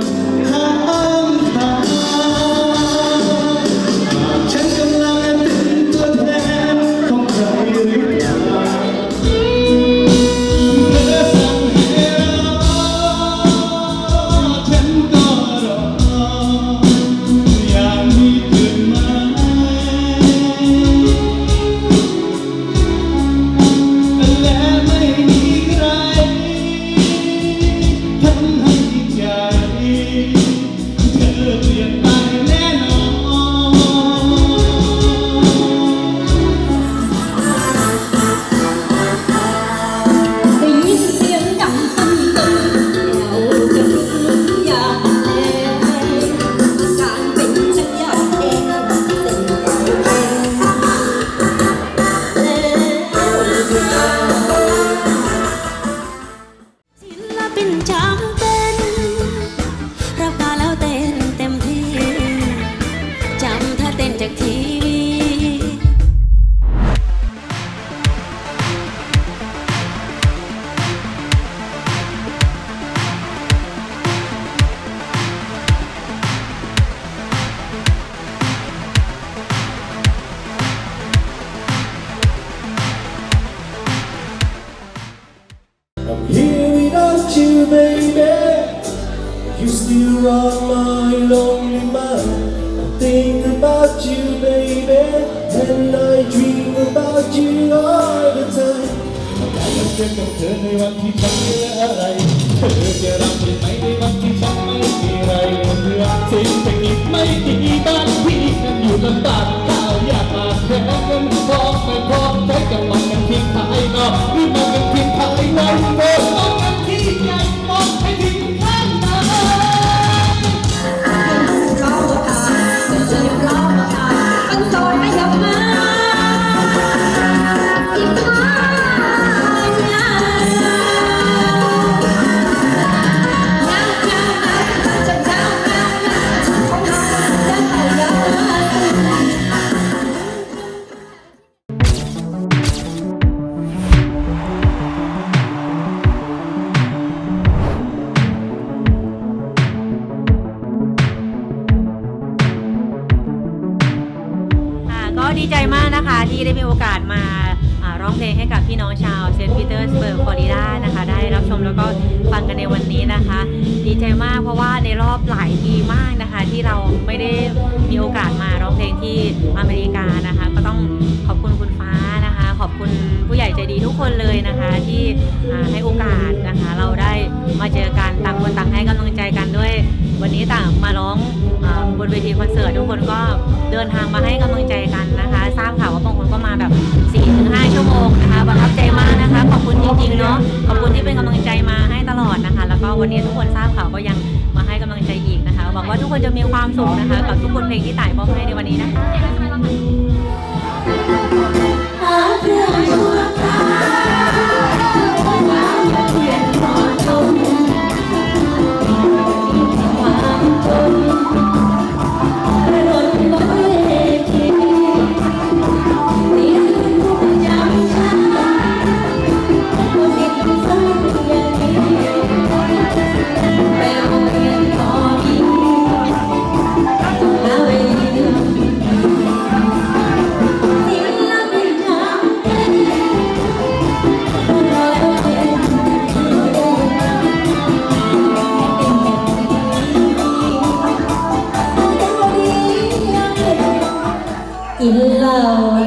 time. My lonely mind. I think about you, baby, and I dream about you all the time. เจอนกับเธอในวันที่ฉันเหลืออะไร เธอจะรับได้ไหมในวันที่ฉันไม่มีอะไรเหลือสิ่งเป็นอีกไม่ดีบ้านพี่นั้นอยู่ลำบากข้าวอยากมาแค่เงินทองไม่พอใช้กับมัน ดีใจมากนะคะที่ได้มีโอกาสมาร้องเพลงให้กับพี่น้องชาวเซนต์ปีเตอร์สเบิร์กฟลอริดานะคะ ได้รับชมแล้วก็ฟังกันในวันนี้นะคะ ดีใจมากเพราะว่าในรอบหลายปีมากนะคะ ที่เราไม่ได้มีโอกาสมาร้องเพลงที่อเมริกานะคะ ก็ต้องขอบคุณคุณฟ้านะคะ ขอบคุณผู้ใหญ่ใจดีทุกคนเลยนะคะ ที่ให้โอกาสนะคะ เราได้มาเจอกันต่างคนต่างให้กำลังใจกันด้วย วันนี้ต่างมาร้องอบนเวทีคอนเสิร์ตทุกคนก็เดินทางมาให้กำลังใจกันนะคะ ทราบข่าวว่าบางคนก็มาแบบ 4-5 ชั่วโมงนะคะประทับใจมากนะคะ ขอบคุณจริงๆเนาะขอบคุณที่เป็นกำลังใจมาให้ตลอดนะคะ แล้วก็วันนี้ทุกคนทราบข่าวก็ยังมาให้กำลังใจอีกนะคะหวังว่าทุกคนจะมีความสุขนะคะ กับทุกบทเพลงที่ต่ายมอบให้ในวันนี้นะคะ กิ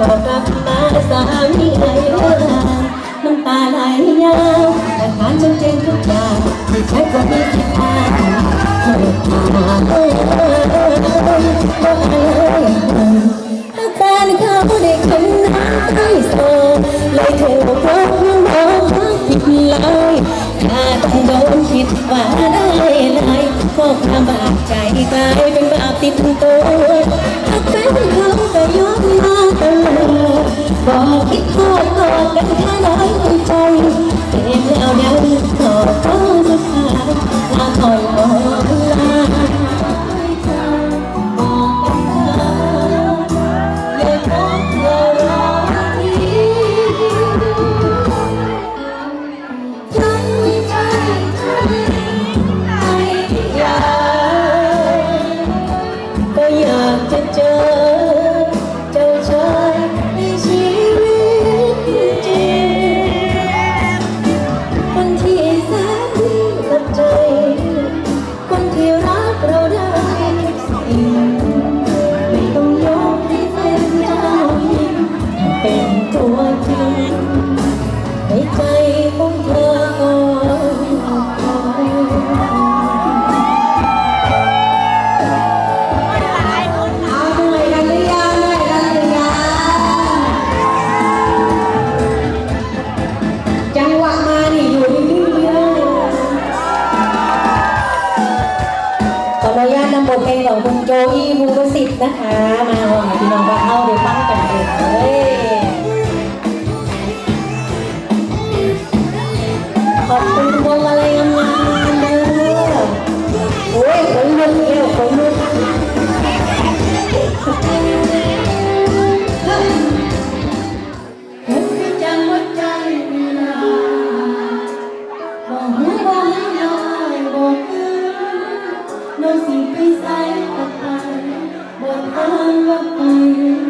ตอบกลับมาสามีไอ้เรื่อน้ำตาไหลยาวแต่ฐานจนเจนทุกอย่างที่ใช้ก็มีสิทธาเกิดมาเอ้ยเอ้ยเอ้ยเอ้ยอาการเขาได้ขนาดใต้โซเลยเธอบอกว่าน้องผิดเลยถ้าต้องโดนคิดว่า พอก็ความบาดใจกลายเป็นบาปติดตัวอาเป็นเขาก็ยอมมาตลอดบอกคิดโทษกอนกันแค่น้อยใจเก็บแล้วเดี๋ยวขอ สิบนะคะ มาหาพี่น้องมาเข้าเดี๋ยวป้ากันเองเฮ้ยขอบคุณวงอะไรงามๆเด้อโอ้ยผมลุกเอวผมลุกบ่ให้บ่ให้ได้บ่คืนนองสิไปใส่ I love you.